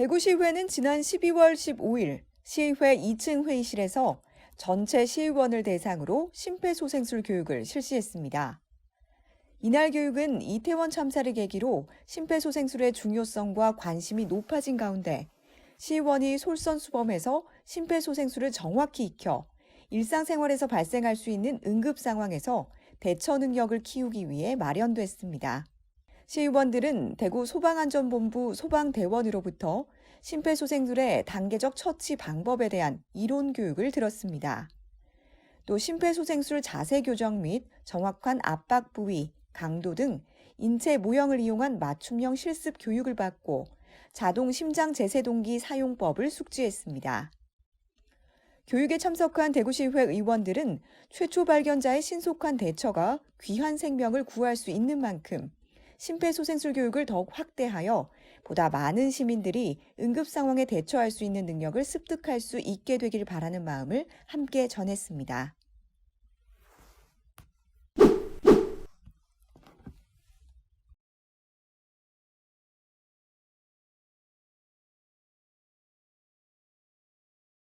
대구시의회는 지난 12월 15일 시의회 2층 회의실에서 전체 시의원을 대상으로 심폐소생술 교육을 실시했습니다. 이날 교육은 이태원 참사를 계기로 심폐소생술의 중요성과 관심이 높아진 가운데 시의원이 솔선수범해서 심폐소생술을 정확히 익혀 일상생활에서 발생할 수 있는 응급 상황에서 대처 능력을 키우기 위해 마련됐습니다. 시의원들은 대구 소방안전본부 소방대원으로부터 심폐소생술의 단계적 처치 방법에 대한 이론 교육을 들었습니다. 또 심폐소생술 자세 교정 및 정확한 압박 부위, 강도 등 인체 모형을 이용한 맞춤형 실습 교육을 받고 자동 심장 제세동기 사용법을 숙지했습니다. 교육에 참석한 대구시의회 의원들은 최초 발견자의 신속한 대처가 귀한 생명을 구할 수 있는 만큼 심폐소생술 교육을 더욱 확대하여 보다 많은 시민들이 응급 상황에 대처할 수 있는 능력을 습득할 수 있게 되길 바라는 마음을 함께 전했습니다.